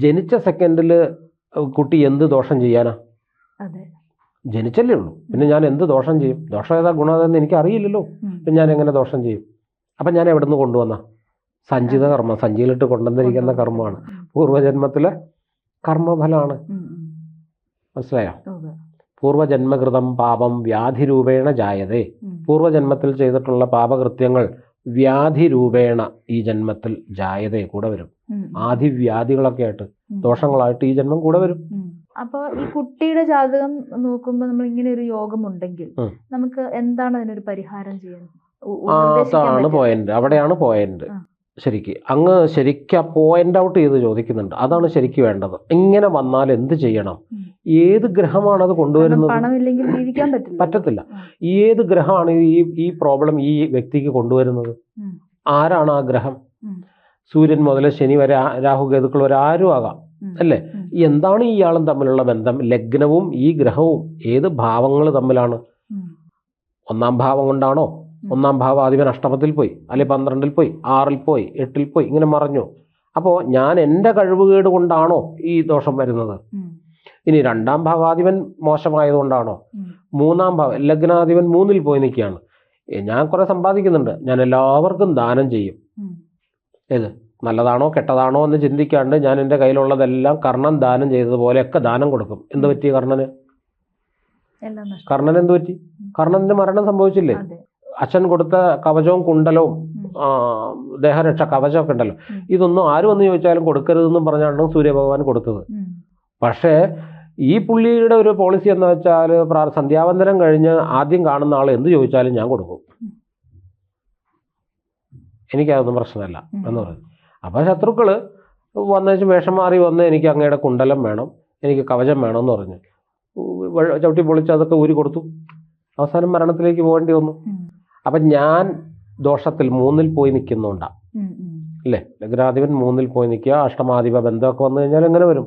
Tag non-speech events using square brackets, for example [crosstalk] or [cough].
ജനിച്ച സെക്കൻഡിൽ കുട്ടി എന്ത് ദോഷം ചെയ്യാനാ? ജനിച്ചല്ലേ ഉള്ളൂ. പിന്നെ ഞാൻ എന്ത് ദോഷം ചെയ്യും? ദോഷം ഏതാ ഗുണം ഏതാന്ന് എനിക്ക് അറിയില്ലല്ലോ. പിന്നെ ഞാൻ എങ്ങനെ ദോഷം ചെയ്യും? അപ്പം ഞാൻ എവിടെ നിന്ന് കൊണ്ടുവന്ന? സഞ്ചിത കർമ്മം സഞ്ചിയിലിട്ട് കൊണ്ടുവന്നിരിക്കുന്ന കർമ്മമാണ്. പൂർവജന്മത്തിലെ കർമ്മഫലമാണ്. മനസ്സിലായോ. പൂർവജന്മകൃതം പാപം വ്യാധിരൂപേണ ജായതേ. പൂർവജന്മത്തിൽ ചെയ്തിട്ടുള്ള പാപകൃത്യങ്ങൾ വ്യാധി രൂപേണ ഈ ജന്മത്തിൽ ജായതേ കൂടെ വരും. ആദിവ്യാധികളൊക്കെ ആയിട്ട് ദോഷങ്ങളായിട്ട് ഈ ജന്മം കൂടെ വരും. അപ്പൊ ഈ കുട്ടിയുടെ ജാതകം നോക്കുമ്പോൾ നമ്മൾ ഇങ്ങനെ ഒരു യോഗം ഉണ്ടെങ്കിൽ നമുക്ക് എന്താണ് അതിനൊരു പരിഹാരം ചെയ്യാൻ ഉ- അതാണ്? പോയിന്റ് അവിടെയാണ് പോയിന്റ് ശരിക്ക് അങ്ങ് ശരിക്ക് പോയിന്റ് ഔട്ട് ചെയ്ത് ചോദിക്കുന്നുണ്ട്. അതാണ് ശരിക്ക് വേണ്ടത്. ഇങ്ങനെ വന്നാൽ എന്ത് ചെയ്യണം. ഏത് ഗ്രഹമാണ് അത് കൊണ്ടുവരുന്നത്? പണമില്ലെങ്കിൽ [clears throat] ജീവിക്കാൻ പറ്റില്ല. പറ്റത്തില്ല. ഏത് ഗ്രഹമാണ് ഈ ഈ പ്രോബ്ലം ഈ വ്യക്തിക്ക് കൊണ്ടുവരുന്നത്? ആരാണ് ആ ഗ്രഹം? സൂര്യൻ മുതൽ ശനി വരെ രാഹു കേതുക്കൾ വരെ ആരും ആകാം. അല്ലേ. എന്താണ് ഇയാളും തമ്മിലുള്ള ബന്ധം? ലഗ്നവും ഈ ഗ്രഹവും ഏത് ഭാവങ്ങൾ തമ്മിലാണ്? ഒന്നാം ഭാവം കൊണ്ടാണോ? ഒന്നാം ഭാവാധിപൻ അഷ്ടമത്തിൽ പോയി അല്ലെ പന്ത്രണ്ടിൽ പോയി ആറിൽ പോയി എട്ടിൽ പോയി ഇങ്ങനെ മറഞ്ഞു. അപ്പോൾ ഞാൻ എന്റെ കഴിവുകേട് കൊണ്ടാണോ ഈ ദോഷം വരുന്നത്. ഇനി രണ്ടാം ഭാവാധിപൻ മോശമായതുകൊണ്ടാണോ? മൂന്നാം ഭാവ ലഗ്നാധിപൻ മൂന്നിൽ പോയി നിൽക്കുകയാണ്. ഞാൻ കുറെ സമ്പാദിക്കുന്നുണ്ട്. ഞാൻ എല്ലാവർക്കും ദാനം ചെയ്യും. ഏത്? നല്ലതാണോ കെട്ടതാണോ എന്ന് ചിന്തിക്കാണ്ട് ഞാൻ എന്റെ കയ്യിലുള്ളതെല്ലാം കർണൻ ദാനം ചെയ്തതുപോലെയൊക്കെ ദാനം കൊടുക്കും. എന്ത് പറ്റി കർണന്? കർണൻ എന്ത് പറ്റി? കർണന്റെ മരണം സംഭവിച്ചില്ലേ? അച്ഛൻ കൊടുത്ത കവചവും കുണ്ടലവും ദേഹരക്ഷ കവചമൊക്കെ ഉണ്ടല്ലോ. ഇതൊന്നും ആര് വന്ന് ചോദിച്ചാലും കൊടുക്കരുതെന്നും പറഞ്ഞാണ് സൂര്യഭഗവാൻ കൊടുത്തത്. പക്ഷേ ഈ പുള്ളിയുടെ ഒരു പോളിസി എന്ന് വെച്ചാൽ പ്രാ സന്ധ്യാവന്തനം കഴിഞ്ഞ് ആദ്യം കാണുന്ന ആൾ എന്ത് ചോദിച്ചാലും ഞാൻ കൊടുക്കും. എനിക്കതൊന്നും പ്രശ്നമല്ല എന്ന് പറഞ്ഞു അപ്പോൾ ശത്രുക്കൾ വന്നേച്ച് വേഷം മാറി വന്ന് എനിക്ക് അങ്ങയുടെ കുണ്ടലം വേണം എനിക്ക് കവചം വേണം എന്ന് പറഞ്ഞു. ചവിട്ടി പൊളിച്ച് അതൊക്കെ ഊരി കൊടുത്തു. അവസാനം മരണത്തിലേക്ക് പോകേണ്ടി വന്നു. അപ്പം ഞാൻ ദോഷത്തിൽ മൂന്നിൽ പോയി നിൽക്കുന്നുണ്ടാ. അല്ലേ? ലഗ്നാധിപൻ മൂന്നിൽ പോയി നിൽക്കുക അഷ്ടമാധിപ ബന്ധമൊക്കെ വന്നു കഴിഞ്ഞാൽ എങ്ങനെ വരും?